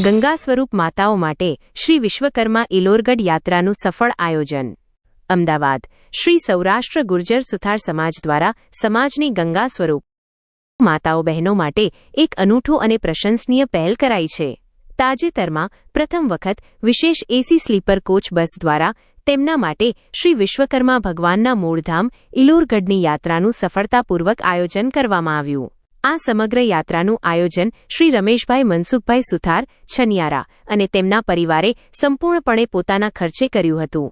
ગંગા સ્વરૂપ માતાઓ માટે શ્રી વિશ્વકર્મા ઇલોરગઢ યાત્રાનું સફળ આયોજન. અમદાવાદ, શ્રી સૌરાષ્ટ્ર ગુર્જર સુથાર સમાજ દ્વારા સમાજની ગંગા સ્વરૂપ માતાઓ બહેનો માટે એક અનૂઠો અને પ્રશંસનીય પહેલ કરાઈ છે. તાજેતરમાં પ્રથમ વખત વિશેષ એસી સ્લીપર કોચ બસ દ્વારા તેમના માટે શ્રી વિશ્વકર્મા ભગવાનના મૂળધામ ઇલોરગઢની યાત્રાનું સફળતાપૂર્વક આયોજન કરવામાં આવ્યું. આ સમગ્ર યાત્રાનું આયોજન શ્રી રમેશભાઈ મનસુખભાઈ સુથાર, છનિયારા અને તેમના પરિવારે સંપૂર્ણપણે પોતાના ખર્ચે કર્યું હતું.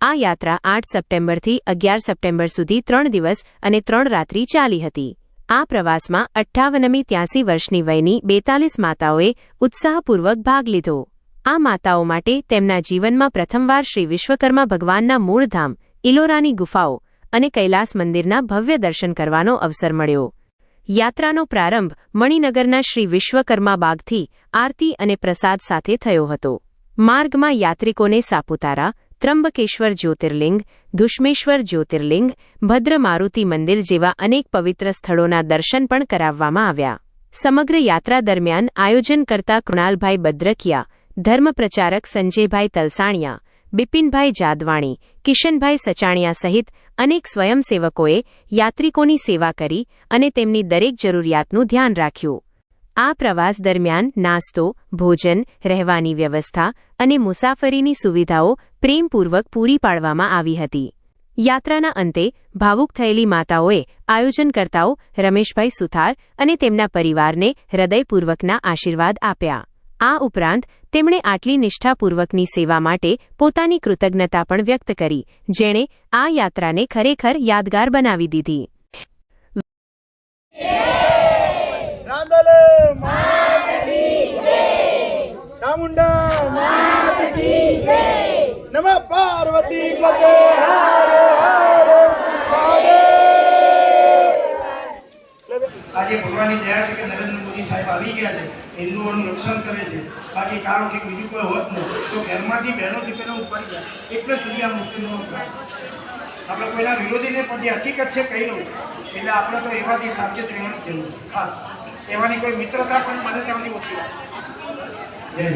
આ યાત્રા આઠ સપ્ટેમ્બરથી અગિયાર સપ્ટેમ્બર સુધી ત્રણ દિવસ અને ત્રણ રાત્રિ ચાલી હતી. આ પ્રવાસમાં અઠ્ઠાવનમી ત્યાસી વર્ષની વયની બેતાલીસ માતાઓએ ઉત્સાહપૂર્વક ભાગ લીધો. આ માતાઓ માટે તેમના જીવનમાં પ્રથમવાર શ્રી વિશ્વકર્મા ભગવાનના મૂળધામ ઇલોરાની ગુફાઓ અને કૈલાસ મંદિરના ભવ્ય દર્શન કરવાનો અવસર મળ્યો. યાત્રાનો પ્રારંભ મણિનગરના શ્રી વિશ્વકર્મા બાગથી આરતી અને પ્રસાદ સાથે થયો હતો. માર્ગમાં યાત્રિકોને સાપુતારા, ત્રંબકેશ્વર જ્યોતિર્લિંગ દુષ્મેશ્વર જ્યોતિર્લિંગ ભદ્ર મારુતિ મંદિર જેવા અનેક પવિત્ર સ્થળોના દર્શન પણ કરાવવામાં આવ્યા. સમગ્ર યાત્રા દરમિયાન આયોજન કરતા કૃણાલભાઈ બદ્રકિયા ધર્મપ્રચારક સંજયભાઈ તલસાણિયા બિપિનભાઈ જાદવાણી, કિશનભાઈ સચાણિયા સહિત અનેક સ્વયંસેવકોએ યાત્રિકોની સેવા કરી અને તેમની દરેક જરૂરિયાતનું ધ્યાન રાખ્યું. આ પ્રવાસ દરમિયાન નાસ્તો, ભોજન, રહેવાની વ્યવસ્થા અને મુસાફરીની સુવિધાઓ પ્રેમપૂર્વક પૂરી પાડવામાં આવી હતી. યાત્રાના અંતે ભાવુક થયેલી માતાઓએ આયોજનકર્તાઓ રમેશભાઈ સુથાર અને તેમના પરિવારને હૃદયપૂર્વકના આશીર્વાદ આપ્યા. આ ઉપરાંત, તેમણે આટલી નિષ્ઠાપૂર્વકની સેવા માટે પોતાની કૃતજ્ઞતા પણ વ્યક્ત કરી, જેણે આ યાત્રાને ખરેખર યાદગાર બનાવી દીધી. નમઃ પાર્વતી પતે હર હર! આજે ભગવાનની દયા છે કે નરેન્દ્ર મોદી સાહેબ આવી ગયા છે, હિન્દુઓનું રક્ષણ કરે છે, બાકી કારો કે બીજું કોઈ હોત નહીં. તો ઘરમાંથી બહેનો દીકરીઓ ઉપાડી ગયા. એટલે સુધી આ મુસ્લિમોનો ત્રાસ. આપણે કોઈના વિરોધીને પણ જે હકીકત છે કહી લઉં. એટલે આપણે તો એવાથી સાવચેત રહેવાની જરૂર ખાસ. એવાની કોઈ મિત્રતા પણ મને ત્યાંની ઓછી જય